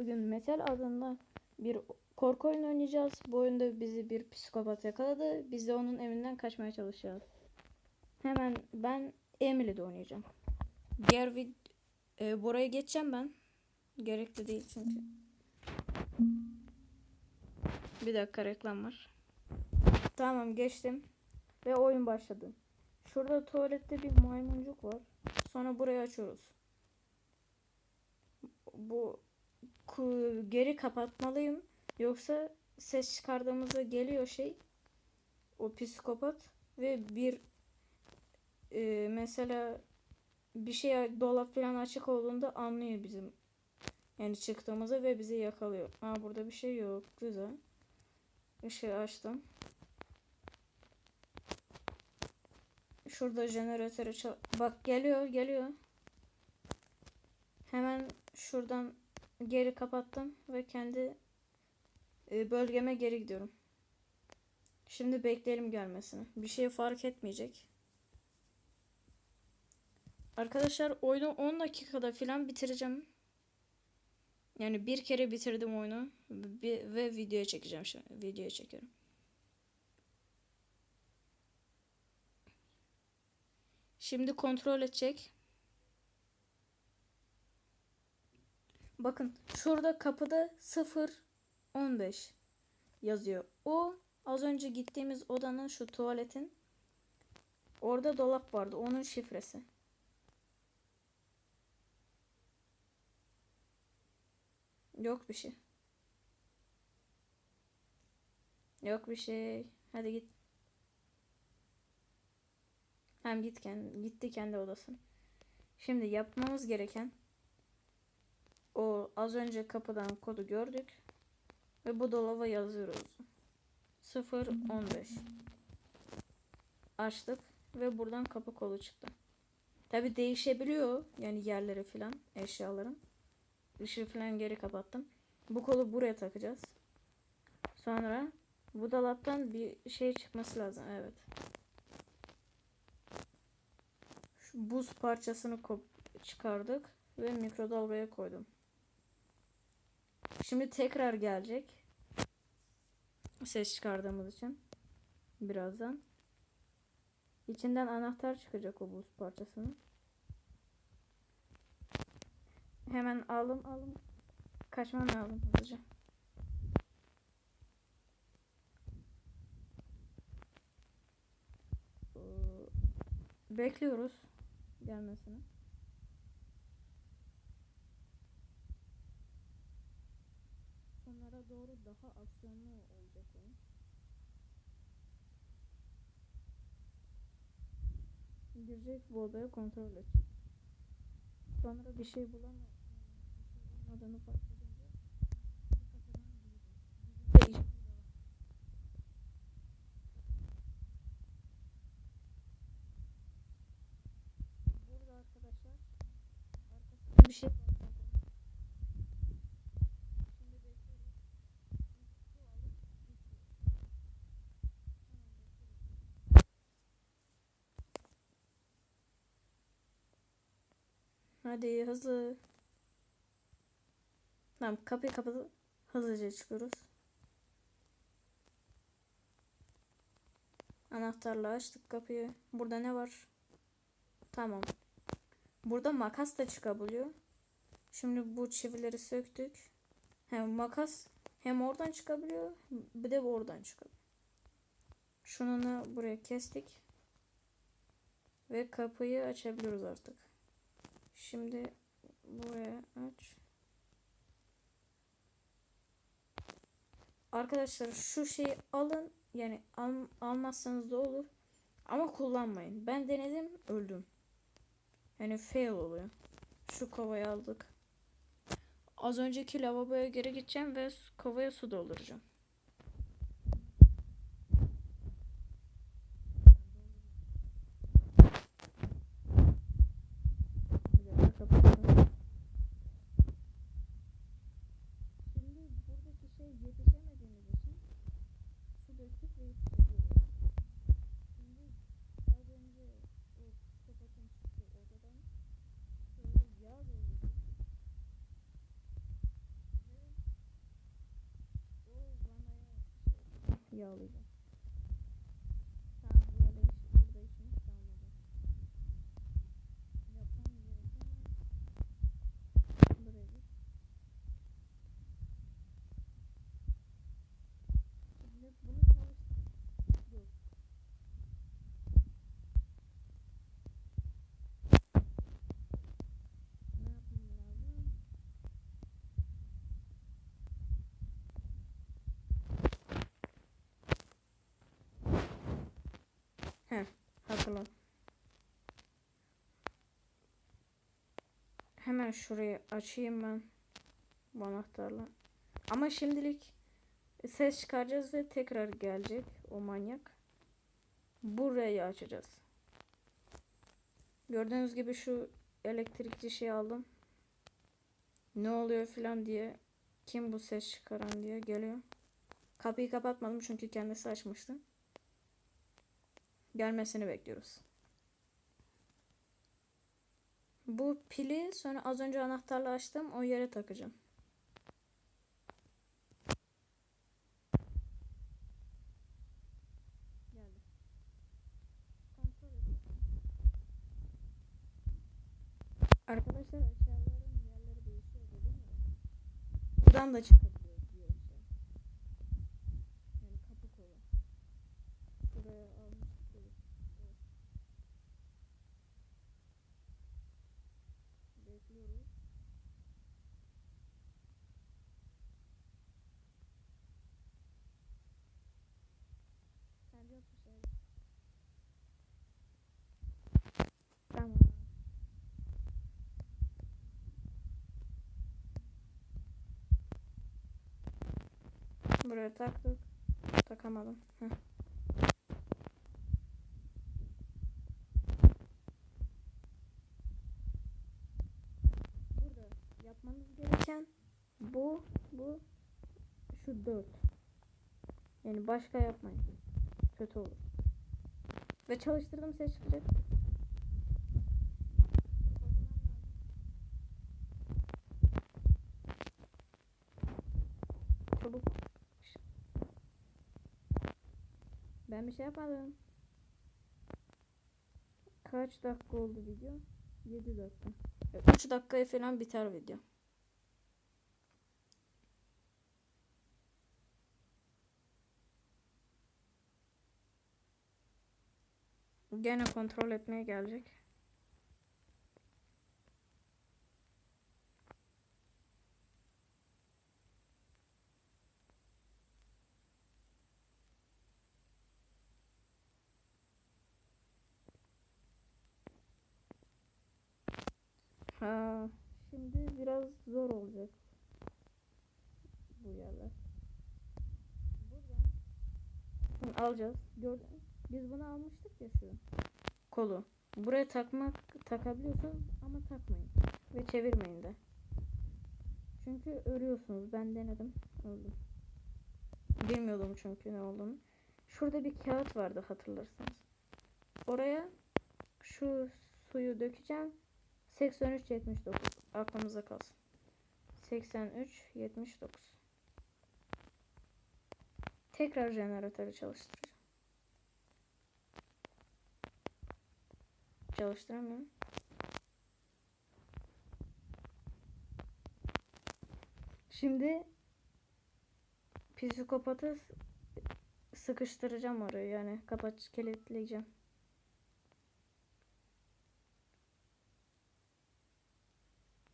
bugün Metal adında bir korku oyunu oynayacağız. Bu oyunda bizi bir psikopat yakaladı. Biz de onun evinden kaçmaya çalışacağız. Hemen ben Emily'de oynayacağım. Diğer vid e, buraya geçeceğim ben. Gerekli değil çünkü. Bir dakika reklam var. Tamam geçtim. Ve oyun başladı. Şurada tuvalette bir maymuncuk var. Sonra burayı açıyoruz. Bu geri kapatmalıyım. Yoksa ses çıkardığımızda geliyor şey. O psikopat ve bir e, mesela bir şey dolap falan açık olduğunda anlıyor bizim yani çıktığımızı ve bizi yakalıyor. Aa burada bir şey yok. Güzel. Işığı açtım. Şurada jeneratörü çal... Bak geliyor geliyor. Hemen şuradan geri kapattım ve kendi e, bölgeme geri gidiyorum. Şimdi bekleyelim gelmesini. Bir şey fark etmeyecek. Arkadaşlar oyunu 10 dakikada falan bitireceğim. Yani bir kere bitirdim oyunu ve videoya çekeceğim şimdi. Videoya çekiyorum. Şimdi kontrol edecek. Bakın şurada kapıda 0 15 yazıyor. O az önce gittiğimiz odanın şu tuvaletin orada dolap vardı. Onun şifresi. Yok bir şey. Yok bir şey. Hadi git. Hem git kendi, gitti kendi odasına. Şimdi yapmamız gereken o az önce kapıdan kodu gördük ve bu dolaba yazıyoruz. 015 açtık ve buradan kapı kolu çıktı. Tabi değişebiliyor yani yerleri filan eşyaların. Işığı falan geri kapattım. Bu kolu buraya takacağız. Sonra bu dolaptan bir şey çıkması lazım. Evet. Şu buz parçasını çıkardık ve mikrodalgaya koydum. Şimdi tekrar gelecek. Ses çıkardığımız için. Birazdan. İçinden anahtar çıkacak o buz parçasının. Hemen alım alım. Kaçmam lazım hızlıca. Bekliyoruz gelmesini. Doğru daha aksiyonlu olacak oyun. Girecek bu odaya kontrol edecek. Sonra bir şey bulamıyor. Adını fark edince kapıdan girecek. Burada arkadaşlar arkasında bir şey patladı. Şimdi bekliyoruz. Su alıp gidiyor. Hemen bekliyoruz. Hadi hızlı. Tamam kapıyı kapatıp hızlıca çıkıyoruz. Anahtarla açtık kapıyı. Burada ne var? Tamam. Burada makas da çıkabiliyor. Şimdi bu çivileri söktük. Hem makas hem oradan çıkabiliyor bir de oradan çıkabiliyor. Şununu buraya kestik. Ve kapıyı açabiliyoruz artık. Şimdi buraya aç. Arkadaşlar şu şeyi alın. Yani al, almazsanız da olur. Ama kullanmayın. Ben denedim öldüm. Yani fail oluyor. Şu kovayı aldık. Az önceki lavaboya geri gideceğim ve kovaya su dolduracağım. Bir dakika kapatalım. Şimdi buradaki şey yetişemediğimiz için su döküp ve yetiştiriyoruz. Şimdi az önce o psikopatın çıktığı odadan şöyle yağ doldurdum. Ve yağlayacağım. Tamam böyle iş, burada işimiz kalmadı. Yapmam gereken buraya bir. Şimdi bunu çalıştır. Yok. Ne yapmam lazım? Hatırladım. Hemen şurayı açayım ben bu anahtarla. Ama şimdilik ses çıkaracağız ve tekrar gelecek o manyak. Burayı açacağız. Gördüğünüz gibi şu elektrikli şeyi aldım. Ne oluyor filan diye kim bu ses çıkaran diye geliyor. Kapıyı kapatmadım çünkü kendisi açmıştı. Gelmesini bekliyoruz. Bu pili sonra az önce anahtarla açtım o yere takacağım. Arkadaşlar eşyaların yerleri değişiyor değil mi? Buradan da çıkabiliyor diyor eşya. Yani kapı kolu. Buraya almıştık ya. Evet. Bekliyoruz. Sen yok bir şey. Tamam. Buraya taktık. Takamadım. Heh. Burada yapmanız gereken bu, bu, şu dört. Yani başka yapmayın. Kötü olur. Ve çalıştırdım ses çıkacak. Çabuk. Ben bir şey yapmadım. Kaç dakika oldu video? 7 dakika. 3 dakikaya falan biter video. Gene kontrol etmeye gelecek. Şimdi biraz zor olacak bu yerler. Buradan alacağız. Gördün Biz bunu almıştık ya şu kolu. Buraya takmak takabiliyorsunuz ama takmayın ve çevirmeyin de. Çünkü ölüyorsunuz. Ben denedim. Öldüm. Bilmiyordum çünkü ne olduğunu. Şurada bir kağıt vardı hatırlarsanız. Oraya şu suyu dökeceğim. 83 79 aklımıza kalsın. 83 79 Tekrar jeneratörü çalıştıracağım. Çalıştıramıyorum. Şimdi psikopatı sıkıştıracağım oraya yani kapat kilitleyeceğim.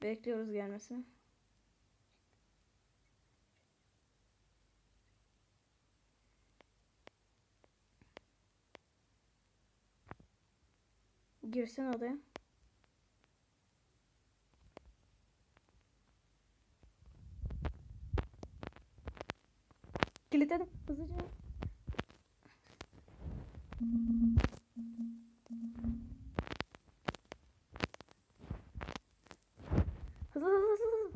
Bekliyoruz gelmesini. Girsin odaya. Kilitledim hızlıca. Hızlı hızlı hızlı. hızlı.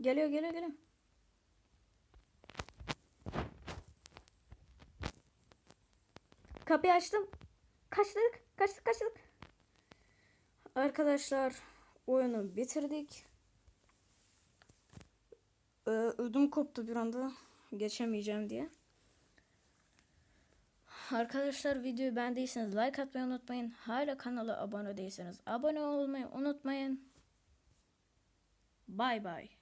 Geliyor geliyor geliyor. Kapıyı açtım. Kaçtık. Kaçtık kaçtık. Arkadaşlar oyunu bitirdik. Ee, ödüm koptu bir anda. Geçemeyeceğim diye. Arkadaşlar videoyu beğendiyseniz like atmayı unutmayın. Hala kanala abone değilseniz abone olmayı unutmayın. Bay bay.